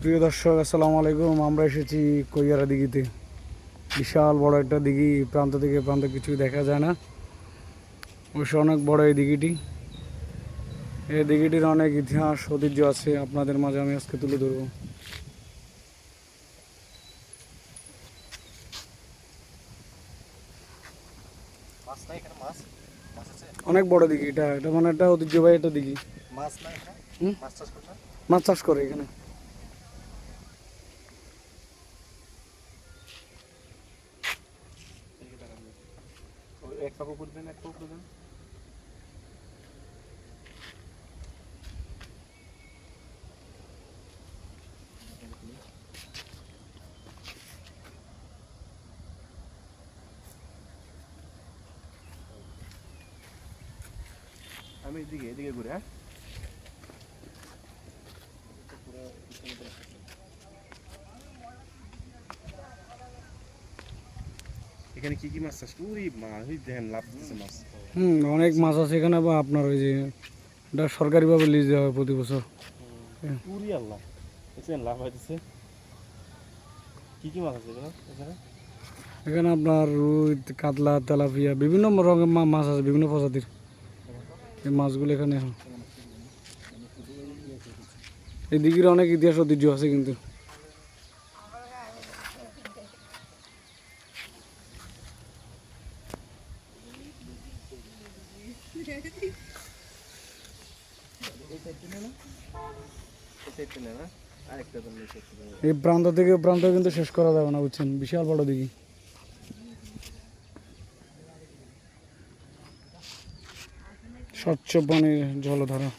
প্রিয় দর্শক, আসসালামু আলাইকুম। আমরা এসেছি কইয়ারা দিঘিতে। বিশাল বড় একটা দিঘি প্রান্ত থেকে প্রান্ত কিছু দেখা যায় না। অবশ্য অনেক বড় এই দিঘিটি। এই দিঘিটির অনেক ইতিহাস, ঐতিহ্য আছে। আপনাদের মাঝে আমি আজকে তুলে ধরবো। মাছ? অনেক বড় দিঘি এটা এটা মানে একটা ঐতিহ্যবাহী একটা দিঘি। মাছ চাষ করে এখানে। এক পাকো করবেন এক পাকো করবেন আমি এদিকে এদিকে ঘুরে হ্যাঁ? এখানে কি কি মাছ চাষ উরি মাছ দেখেন লাভ দিতেছে মাছ। হুম অনেক মাছ আছে এখানে বা আপনার ওই যে এটা সরকারিভাবে লিজ দেওয়া হয় প্রতি বছর। উরি আল্লাহ দেখছেন লাভ হইতেছে। কি কি মাছ আছে এখানে এখানে? আপনার রুই কাতলা তেলাপিয়া বিভিন্ন রঙের মাছ আছে বিভিন্ন প্রজাতির। এই মাছগুলো এখানে হয়। এই দিঘির অনেক ইতিহাস ঐতিহ্য আছে কিন্তু। এই প্রান্ত থেকে প্রান্ত কিন্তু শেষ করা যাবে না বুঝছেন? বিশাল বড় দিঘি। স্বচ্ছ বনের জলধারা।